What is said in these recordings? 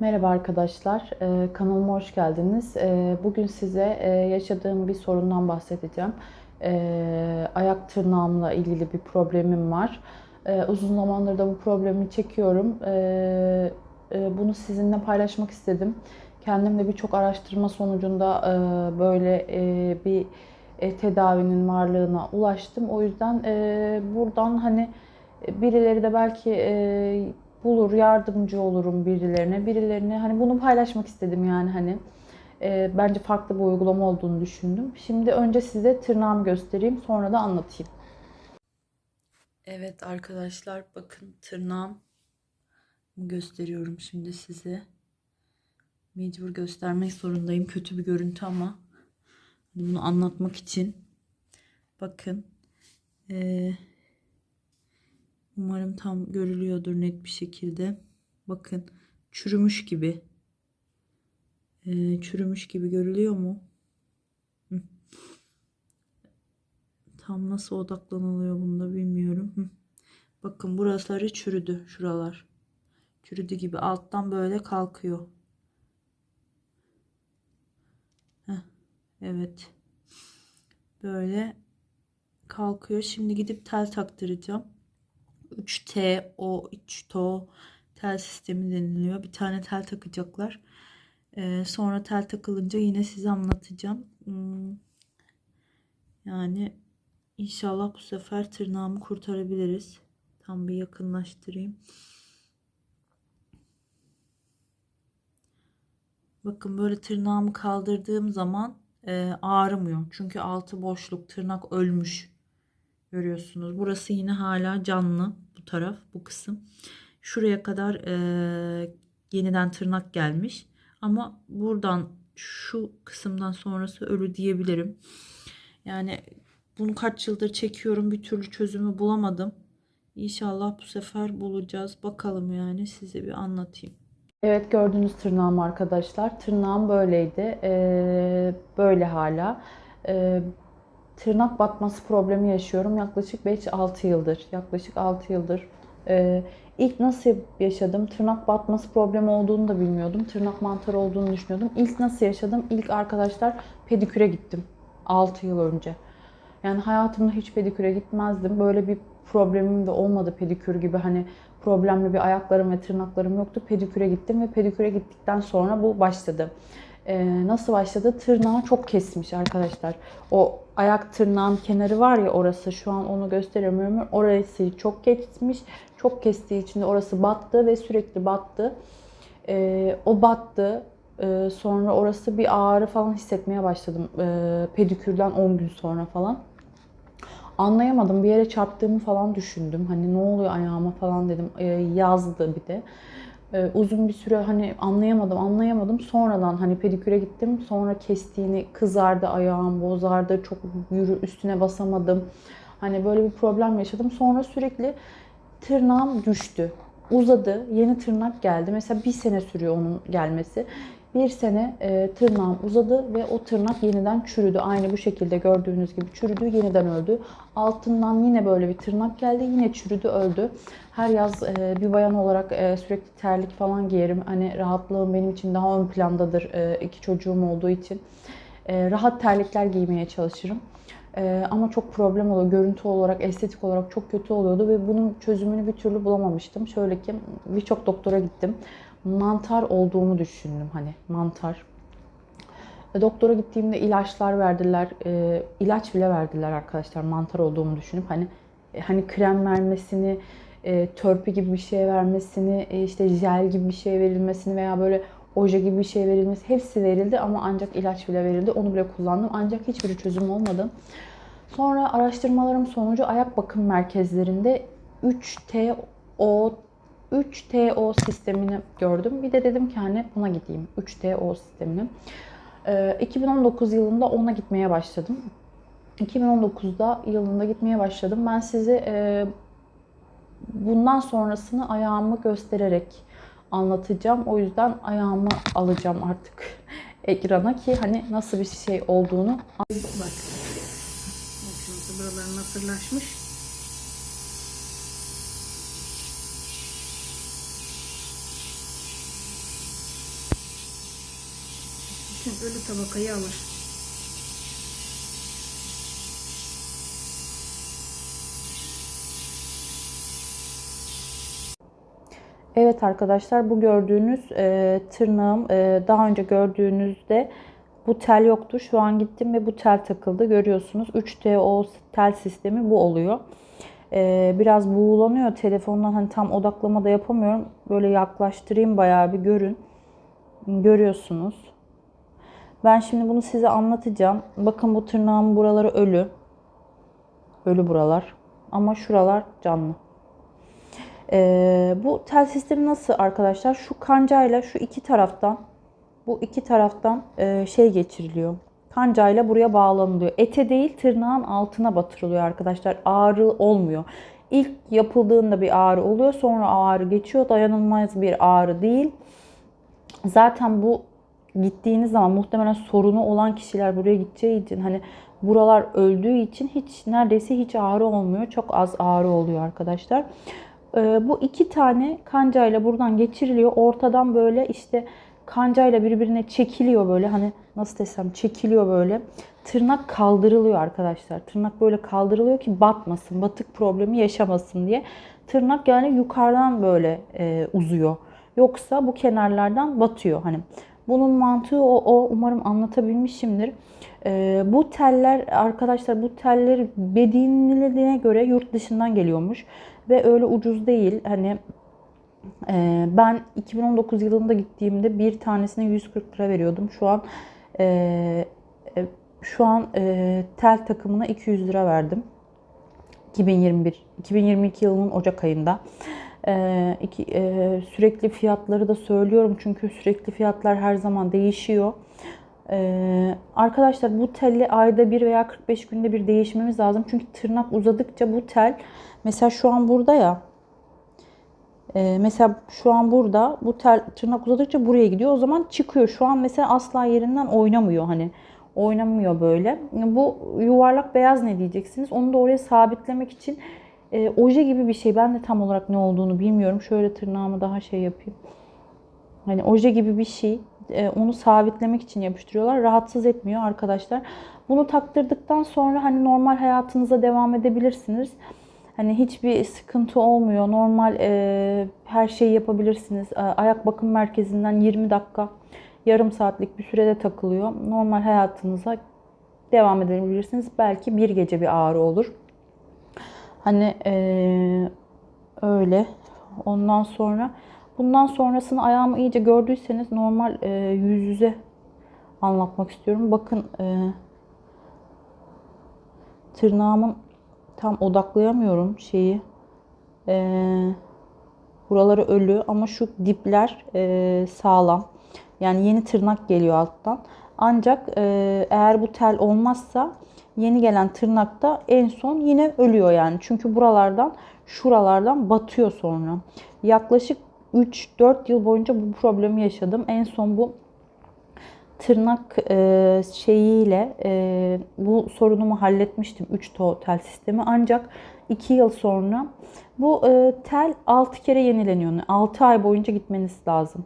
Merhaba arkadaşlar, Ee, kanalıma hoş geldiniz. Ee, bugün size e, yaşadığım bir sorundan bahsedeceğim. Ayak tırnağımla ilgili bir problemim var. Uzun zamandır da bu problemi çekiyorum. E, bunu sizinle paylaşmak istedim. Kendim de birçok araştırma sonucunda e, böyle e, bir e, tedavinin varlığına ulaştım. O yüzden e, buradan hani birileri de belki e, bulur, yardımcı olurum birilerine. Birilerine hani bunu paylaşmak istedim yani hani. E, bence farklı bir uygulama olduğunu düşündüm. Şimdi önce size tırnağımı göstereyim, sonra da anlatayım. Evet arkadaşlar bakın tırnağım gösteriyorum şimdi size. Mecbur göstermek zorundayım. Kötü bir görüntü ama hani bunu anlatmak için. Bakın. Ee, Umarım tam görülüyordur net bir şekilde. Bakın çürümüş gibi. Ee, çürümüş gibi görülüyor mu? Tam nasıl odaklanılıyor bunda bilmiyorum. Bakın burasları çürüdü şuralar. Çürüdü gibi alttan böyle kalkıyor. Evet. Böyle kalkıyor. Şimdi gidip tel taktıracağım. 3T o 3TO tel sistemi deniliyor. Bir tane tel takacaklar. Ee, sonra tel takılınca yine size anlatacağım. Hmm. Yani inşallah bu sefer tırnağımı kurtarabiliriz. Tam bir yakınlaştırayım. Bakın böyle tırnağımı kaldırdığım zaman e, ağrımıyor. Çünkü altı boşluk tırnak ölmüş. Görüyorsunuz. Burası yine hala canlı. Bu taraf, bu kısım. Şuraya kadar e, yeniden tırnak gelmiş. Ama buradan şu kısımdan sonrası ölü diyebilirim. Yani bunu kaç yıldır çekiyorum. Bir türlü çözümü bulamadım. İnşallah bu sefer bulacağız. Bakalım yani size bir anlatayım. Evet gördüğünüz tırnağım arkadaşlar. Tırnağım böyleydi. Ee, böyle hala. Ee, tırnak batması problemi yaşıyorum. Yaklaşık 5-6 yıldır. Yaklaşık 6 yıldır. Ee, ilk nasıl yaşadım? Tırnak batması problemi olduğunu da bilmiyordum. Tırnak mantarı olduğunu düşünüyordum. İlk nasıl yaşadım? İlk arkadaşlar pediküre gittim. 6 yıl önce. Yani hayatımda hiç pediküre gitmezdim. Böyle bir problemim de olmadı pedikür gibi. Hani problemli bir ayaklarım ve tırnaklarım yoktu. Pediküre gittim ve pediküre gittikten sonra bu başladı. Ee, nasıl başladı? Tırnağı çok kesmiş arkadaşlar. O ayak tırnağın kenarı var ya orası şu an onu gösteremiyorum. Orası çok kesmiş. Çok kestiği için de orası battı ve sürekli battı. Ee, o battı. Ee, sonra orası bir ağrı falan hissetmeye başladım. Ee, pedikürden 10 gün sonra falan. Anlayamadım. Bir yere çarptığımı falan düşündüm. Hani ne oluyor ayağıma falan dedim. Ee, yazdı bir de. Ee, uzun bir süre hani anlayamadım anlayamadım. Sonradan hani pediküre gittim. Sonra kestiğini kızardı ayağım, bozardı. Çok yürü üstüne basamadım. Hani böyle bir problem yaşadım. Sonra sürekli tırnağım düştü. Uzadı. Yeni tırnak geldi. Mesela bir sene sürüyor onun gelmesi. Bir sene e, tırnağım uzadı ve o tırnak yeniden çürüdü. Aynı bu şekilde gördüğünüz gibi çürüdü, yeniden öldü. Altından yine böyle bir tırnak geldi, yine çürüdü, öldü. Her yaz e, bir bayan olarak e, sürekli terlik falan giyerim. Hani rahatlığım benim için daha ön plandadır e, iki çocuğum olduğu için. E, rahat terlikler giymeye çalışırım. Ee, ama çok problem oluyor. Görüntü olarak, estetik olarak çok kötü oluyordu ve bunun çözümünü bir türlü bulamamıştım. Şöyle ki birçok doktora gittim mantar olduğumu düşündüm hani mantar. E, doktora gittiğimde ilaçlar verdiler, e, ilaç bile verdiler arkadaşlar mantar olduğumu düşünüp hani e, hani krem vermesini, e, törpü gibi bir şey vermesini, e, işte jel gibi bir şey verilmesini veya böyle oje gibi bir şey verilmesi hepsi verildi ama ancak ilaç bile verildi. Onu bile kullandım ancak hiçbir çözüm olmadı. Sonra araştırmalarım sonucu ayak bakım merkezlerinde 3TO 3TO sistemini gördüm. Bir de dedim ki hani buna gideyim. 3TO sistemini. Ee, 2019 yılında ona gitmeye başladım. 2019'da yılında gitmeye başladım. Ben size e, bundan sonrasını ayağımı göstererek anlatacağım. O yüzden ayağımı alacağım artık ekrana ki hani nasıl bir şey olduğunu. Bak. Bakın buralar nasırlaşmış. Bütün ölü tabakayı alır. Evet arkadaşlar bu gördüğünüz e, tırnağım e, daha önce gördüğünüzde bu tel yoktu. Şu an gittim ve bu tel takıldı. Görüyorsunuz 3TO tel sistemi bu oluyor. E, biraz buğulanıyor telefondan hani tam odaklama da yapamıyorum. Böyle yaklaştırayım bayağı bir görün. Görüyorsunuz. Ben şimdi bunu size anlatacağım. Bakın bu tırnağın buraları ölü. Ölü buralar. Ama şuralar canlı. Ee, bu tel sistemi nasıl arkadaşlar? Şu kancayla şu iki taraftan bu iki taraftan e, şey geçiriliyor. Kancayla buraya bağlanılıyor. Ete değil tırnağın altına batırılıyor arkadaşlar. Ağrı olmuyor. İlk yapıldığında bir ağrı oluyor. Sonra ağrı geçiyor. Dayanılmaz bir ağrı değil. Zaten bu gittiğiniz zaman muhtemelen sorunu olan kişiler buraya gideceği için hani buralar öldüğü için hiç neredeyse hiç ağrı olmuyor. Çok az ağrı oluyor arkadaşlar. Ee, bu iki tane kancayla buradan geçiriliyor. Ortadan böyle işte kancayla birbirine çekiliyor böyle hani nasıl desem çekiliyor böyle. Tırnak kaldırılıyor arkadaşlar. Tırnak böyle kaldırılıyor ki batmasın, batık problemi yaşamasın diye. Tırnak yani yukarıdan böyle e, uzuyor. Yoksa bu kenarlardan batıyor. Hani bunun mantığı o, o umarım anlatabilmişimdir. Ee, bu teller arkadaşlar bu teller bedinliliğine göre yurt dışından geliyormuş ve öyle ucuz değil. Hani e, ben 2019 yılında gittiğimde bir tanesine 140 lira veriyordum. Şu an e, e, şu an e, tel takımına 200 lira verdim. 2021 2022 yılının Ocak ayında. Ee, iki, e, sürekli fiyatları da söylüyorum çünkü sürekli fiyatlar her zaman değişiyor. Ee, arkadaşlar bu telli ayda bir veya 45 günde bir değişmemiz lazım. Çünkü tırnak uzadıkça bu tel mesela şu an burada ya e, mesela şu an burada bu tel tırnak uzadıkça buraya gidiyor. O zaman çıkıyor. Şu an mesela asla yerinden oynamıyor hani oynamıyor böyle. Bu yuvarlak beyaz ne diyeceksiniz? Onu da oraya sabitlemek için e, oje gibi bir şey. Ben de tam olarak ne olduğunu bilmiyorum. Şöyle tırnağımı daha şey yapayım. Hani oje gibi bir şey. E, onu sabitlemek için yapıştırıyorlar. Rahatsız etmiyor arkadaşlar. Bunu taktırdıktan sonra hani normal hayatınıza devam edebilirsiniz. Hani hiçbir sıkıntı olmuyor. Normal e, her şeyi yapabilirsiniz. E, ayak bakım merkezinden 20 dakika, yarım saatlik bir sürede takılıyor. Normal hayatınıza devam edebilirsiniz. Belki bir gece bir ağrı olur. Hani eee, öyle. Ondan sonra bundan sonrasını ayağımı iyice gördüyseniz normal eee, yüz yüze anlatmak istiyorum. Bakın eee, tırnağımın tam odaklayamıyorum şeyi. Eee, buraları ölü ama şu dipler eee, sağlam. Yani yeni tırnak geliyor alttan. Ancak eee, eğer bu tel olmazsa yeni gelen tırnakta en son yine ölüyor yani. Çünkü buralardan şuralardan batıyor sonra. Yaklaşık 3-4 yıl boyunca bu problemi yaşadım. En son bu tırnak e, şeyiyle e, bu sorunumu halletmiştim 3 tel sistemi. Ancak 2 yıl sonra bu e, tel 6 kere yenileniyor. Yani 6 ay boyunca gitmeniz lazım.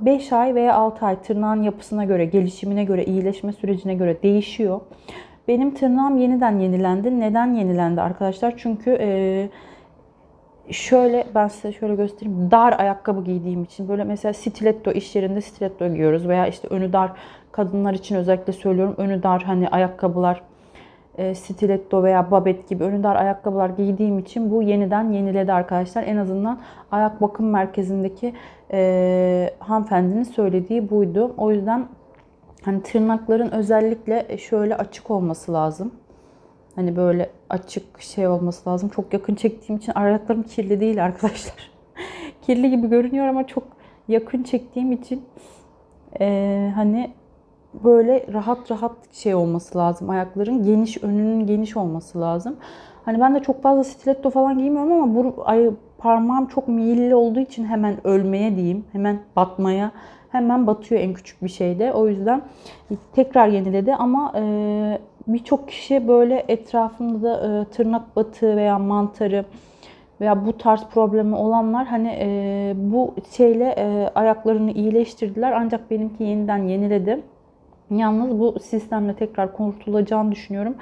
5 ay veya 6 ay tırnağın yapısına göre, gelişimine göre, iyileşme sürecine göre değişiyor. Benim tırnağım yeniden yenilendi. Neden yenilendi arkadaşlar? Çünkü e, şöyle ben size şöyle göstereyim. Dar ayakkabı giydiğim için böyle mesela stiletto iş yerinde stiletto giyiyoruz veya işte önü dar kadınlar için özellikle söylüyorum. Önü dar hani ayakkabılar e, stiletto veya babet gibi önü dar ayakkabılar giydiğim için bu yeniden yeniledi arkadaşlar. En azından ayak bakım merkezindeki e, hanımefendinin söylediği buydu. O yüzden hani tırnakların özellikle şöyle açık olması lazım. Hani böyle açık şey olması lazım. Çok yakın çektiğim için ayaklarım kirli değil arkadaşlar. kirli gibi görünüyor ama çok yakın çektiğim için e, hani böyle rahat rahat şey olması lazım. Ayakların geniş, önünün geniş olması lazım. Hani ben de çok fazla stiletto falan giymiyorum ama bu ay, parmağım çok meyilli olduğu için hemen ölmeye diyeyim. Hemen batmaya hemen batıyor en küçük bir şeyde. O yüzden tekrar yeniledi ama e, birçok kişi böyle etrafında da e, tırnak batığı veya mantarı veya bu tarz problemi olanlar hani e, bu şeyle e, ayaklarını iyileştirdiler ancak benimki yeniden yeniledi. Yalnız bu sistemle tekrar kurtulacağını düşünüyorum.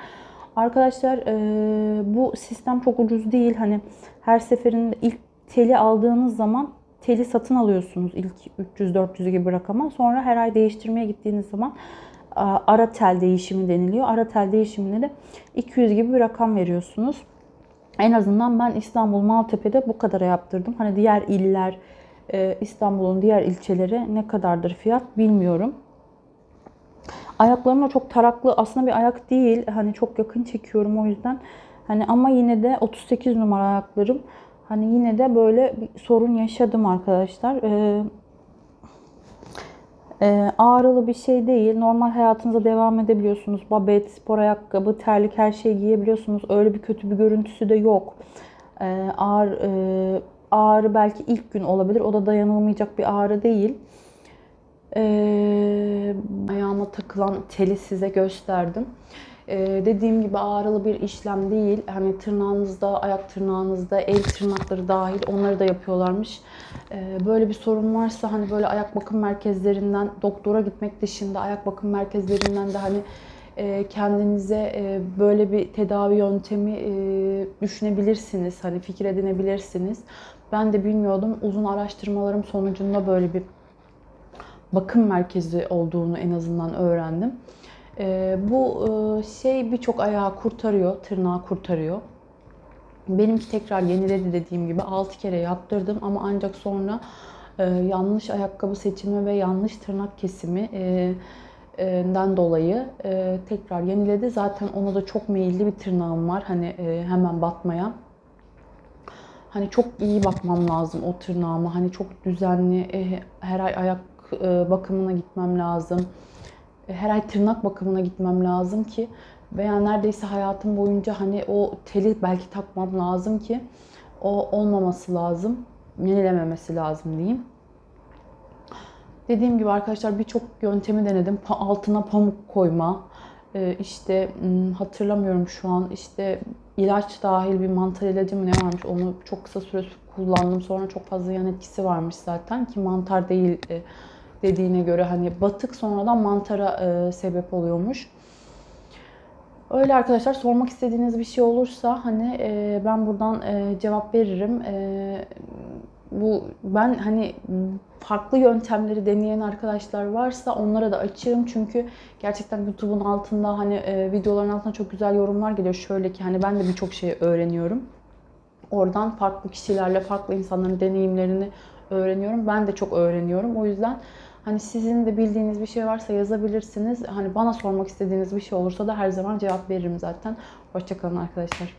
Arkadaşlar e, bu sistem çok ucuz değil. Hani her seferinde ilk teli aldığınız zaman teli satın alıyorsunuz ilk 300-400 gibi rakama. Sonra her ay değiştirmeye gittiğiniz zaman ara tel değişimi deniliyor. Ara tel değişimine de 200 gibi bir rakam veriyorsunuz. En azından ben İstanbul Maltepe'de bu kadara yaptırdım. Hani diğer iller, e, İstanbul'un diğer ilçeleri ne kadardır fiyat bilmiyorum. Ayaklarım da çok taraklı. Aslında bir ayak değil. Hani çok yakın çekiyorum o yüzden. Hani ama yine de 38 numara ayaklarım. Hani yine de böyle bir sorun yaşadım arkadaşlar. Ee, e, ağrılı bir şey değil. Normal hayatınıza devam edebiliyorsunuz. Babet, spor ayakkabı, terlik her şeyi giyebiliyorsunuz. Öyle bir kötü bir görüntüsü de yok. Ee, ağır, e, ağrı belki ilk gün olabilir. O da dayanılmayacak bir ağrı değil. Ee, ayağıma takılan teli size gösterdim. Ee, dediğim gibi ağrılı bir işlem değil. Hani tırnağınızda, ayak tırnağınızda, el tırnakları dahil onları da yapıyorlarmış. Ee, böyle bir sorun varsa hani böyle ayak bakım merkezlerinden doktora gitmek dışında ayak bakım merkezlerinden de hani e, kendinize e, böyle bir tedavi yöntemi e, düşünebilirsiniz. Hani fikir edinebilirsiniz. Ben de bilmiyordum. Uzun araştırmalarım sonucunda böyle bir bakım merkezi olduğunu en azından öğrendim. Ee, bu e, şey birçok ayağı kurtarıyor, tırnağı kurtarıyor. Benimki tekrar yeniledi dediğim gibi 6 kere yaptırdım ama ancak sonra e, yanlış ayakkabı seçimi ve yanlış tırnak kesimi e, e, den dolayı e, tekrar yeniledi. Zaten ona da çok meyilli bir tırnağım var. Hani e, hemen batmaya. Hani çok iyi bakmam lazım o tırnağıma. Hani çok düzenli e, her ay ayak e, bakımına gitmem lazım. E, Her ay tırnak bakımına gitmem lazım ki veya neredeyse hayatım boyunca hani o teli belki takmam lazım ki o olmaması lazım. Yenilememesi lazım diyeyim. Dediğim gibi arkadaşlar birçok yöntemi denedim. Altına pamuk koyma, e, işte hatırlamıyorum şu an işte ilaç dahil bir mantar ilacı mı ne varmış onu çok kısa süre kullandım. Sonra çok fazla yan etkisi varmış zaten ki mantar değil dediğine göre hani batık sonradan mantara e, sebep oluyormuş. Öyle arkadaşlar sormak istediğiniz bir şey olursa hani e, ben buradan e, cevap veririm. E, bu ben hani farklı yöntemleri deneyen arkadaşlar varsa onlara da açığım çünkü gerçekten YouTube'un altında hani e, videoların altına çok güzel yorumlar geliyor. Şöyle ki hani ben de birçok şey öğreniyorum. Oradan farklı kişilerle farklı insanların deneyimlerini öğreniyorum. Ben de çok öğreniyorum. O yüzden hani sizin de bildiğiniz bir şey varsa yazabilirsiniz. Hani bana sormak istediğiniz bir şey olursa da her zaman cevap veririm zaten. Hoşçakalın arkadaşlar.